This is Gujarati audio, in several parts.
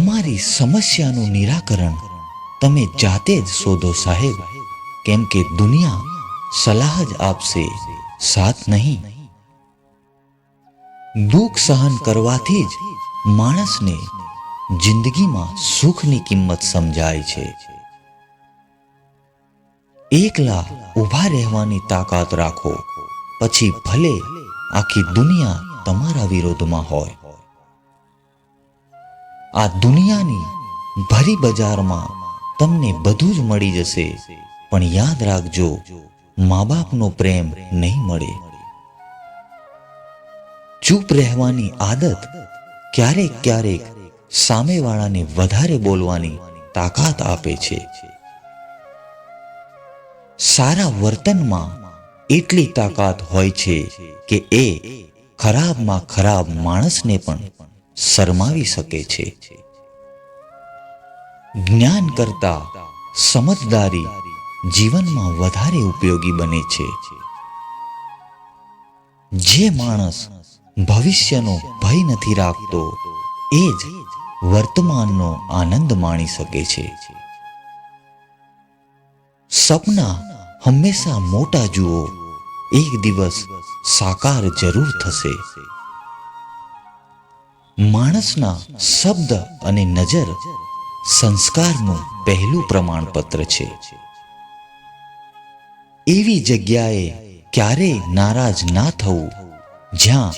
તમારી સમસ્યાનું નિરાકરણ તમે જાતે જ શોધો સાહેબ. કેમ કે દુનિયા સલાહ જ આપશે, સાથ નહીં. દુઃખ સહન કરવાથી જ માણસને જિંદગીમાં સુખની કિંમત સમજાય છે. એકલા ઊભા રહેવાની તાકાત રાખો, પછી ભલે આખી દુનિયા તમારા વિરોધમાં હોય. આ દુનિયાની ભરી બજારમાં તમને બધું જ મળી જશે. પણ યાદ રાખજો મા બાપનો પ્રેમ નહીં મળે. ચૂપ રહેવાની આદત ક્યારેક ક્યારેક સામેવાળાને વધારે બોલવાની તાકાત આપે છે. સારા વર્તનમાં એટલી તાકાત હોય છે કે એ ખરાબમાં ખરાબ માણસને પણ શરમાવી શકે છે. જ્ઞાન કરતા સમજદારી જીવનમાં વધારે ઉપયોગી બને છે. જે માણસ ભવિષ્યનો ભય નથી રાખતો, એ જ વર્તમાનનો આનંદ માણી શકે છે. સપના હંમેશા મોટા જુઓ, એક દિવસ સાકાર જરૂર થશે. માણસના શબ્દ અને નજર સંસ્કારનું પહેલું પ્રમાણપત્ર છે. એવી જગ્યાએ ક્યારેય નારાજ ના થવું જ્યાં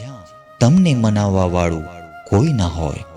તમને મનાવવા વાળું કોઈ ના હોય.